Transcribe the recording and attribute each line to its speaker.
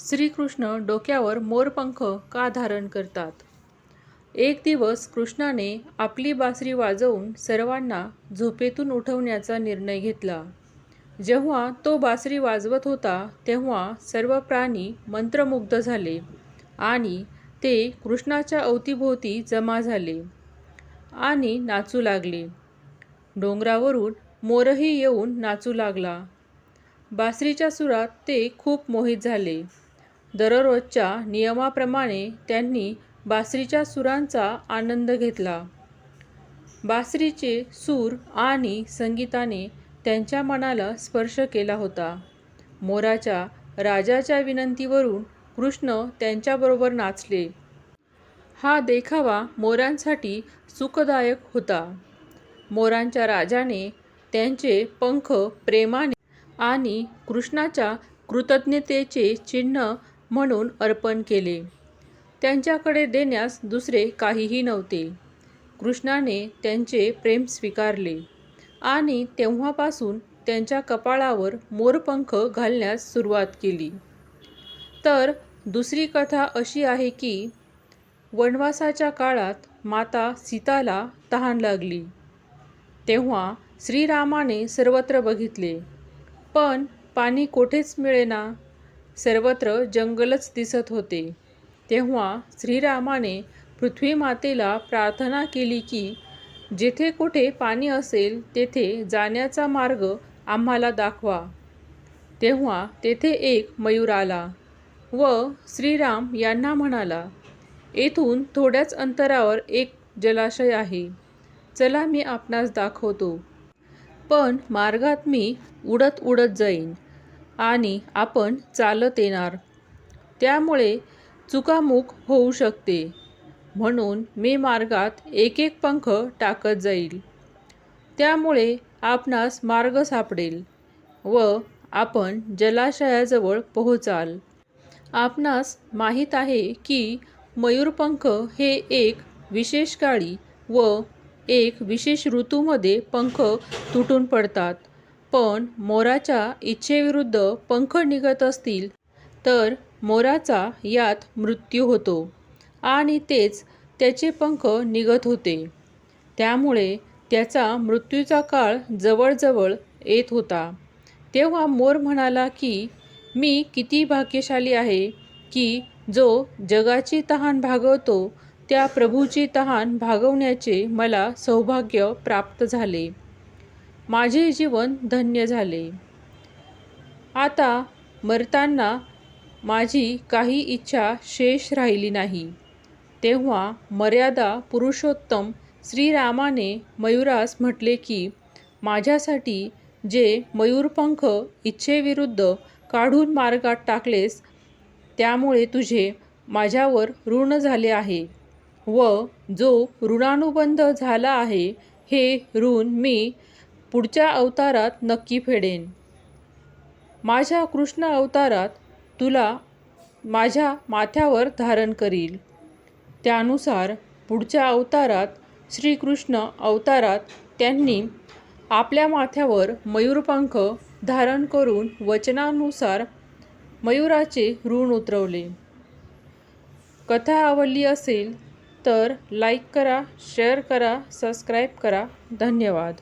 Speaker 1: श्रीकृष्ण डोक्यावर मोरपंख का धारण करतात? एक दिवस कृष्णाने आपली बासरी वाजवून सर्वांना झोपेतून उठवण्याचा निर्णय घेतला. जेव्हा तो बासरी वाजवत होता तेव्हा सर्व प्राणी मंत्रमुग्ध झाले आणि ते कृष्णाच्या अवतीभोवती जमा झाले आणि नाचू लागले. डोंगरावरून मोरही येऊन नाचू लागला. बासरीच्या सुरात ते खूप मोहित झाले. दररोजच्या नियमाप्रमाणे त्यांनी बासरीच्या सुरांचा आनंद घेतला. बासरीचे सूर आणि संगीताने त्यांच्या मनाला स्पर्श केला होता. मोराच्या राजाच्या विनंतीवरून कृष्ण त्यांच्याबरोबर नाचले. हा देखावा मोरांसाठी सुखदायक होता. मोरांच्या राजाने त्यांचे पंख प्रेमाने आणि कृष्णाच्या कृतज्ञतेचे चिन्ह म्हणून अर्पण केले. त्यांच्याकडे देण्यास दुसरे काहीही नव्हते. कृष्णाने त्यांचे प्रेम स्वीकारले आणि तेव्हापासून त्यांच्या कपाळावर मोरपंख घालण्यास सुरुवात केली. तर दुसरी कथा अशी आहे की वनवासाच्या काळात माता सीताला तहान लागली. तेव्हा श्रीरामाने सर्वत्र बघितले पण पाणी कोठेच मिळेना. सर्वत्र जंगलच दिसत होते. तेव्हा श्रीरामाने पृथ्वी मातेला प्रार्थना केली की जेथे कुठे पाणी असेल तेथे जाण्याचा मार्ग आम्हाला दाखवा. तेव्हा तेथे एक मयूर आला व श्रीराम यांना म्हणाला येथून थोड्याच अंतरावर एक जलाशय आहे. चला मी आपणास दाखवतो. पण मार्गात मी उडत उडत जाईन. आणि आपण चालत येणार. त्यामुळे चुकामुक होऊ शकते. म्हणून मी मार्गात एक एक पंख टाकत जाईल. त्यामुळे आपणास मार्ग सापडेल व आपण जलाशयाजवळ पोहोचाल. आपणास माहीत आहे की मयूरपंख हे एक विशेष काळी व एक विशेष ऋतूमध्ये पंख तुटून पडतात. पण मोराच्या इच्छेविरुद्ध पंख निघत असतील तर मोराचा यात मृत्यू होतो आणि तेच त्याचे पंख निघत होते. त्यामुळे त्याचा मृत्यूचा काळ जवळजवळ येत होता. तेव्हा मोर म्हणाला की मी किती भाग्यशाली आहे की जो जगाची तहान भागवतो त्या प्रभूची तहान भागवण्याचे मला सौभाग्य प्राप्त झाले. माझे जीवन धन्य झाले. आता मरताना माझी काही इच्छा शेष राहिली नाही. तेव्हा मर्यादा पुरुषोत्तम श्रीरामाने मयुरास म्हटले की माझ्यासाठी जे मयूरपंख इच्छेविरुद्ध काढून मार्गात टाकलेस त्यामुळे तुझे माझ्यावर ऋण झाले आहे व जो ऋणानुबंध झाला आहे हे ऋण मी पुढच्या अवतारात नक्की फेडेन. माझ्या कृष्ण अवतारात तुला माझ्या माथ्यावर धारण करील. त्यानुसार पुढच्या अवतारात श्रीकृष्ण अवतारात त्यांनी आपल्या माथ्यावर मयूरपंख धारण करून वचनानुसार मयूराचे ऋण उतरवले. कथा आवडली असेल तर लाईक करा शेअर करा सबस्क्राईब करा. धन्यवाद.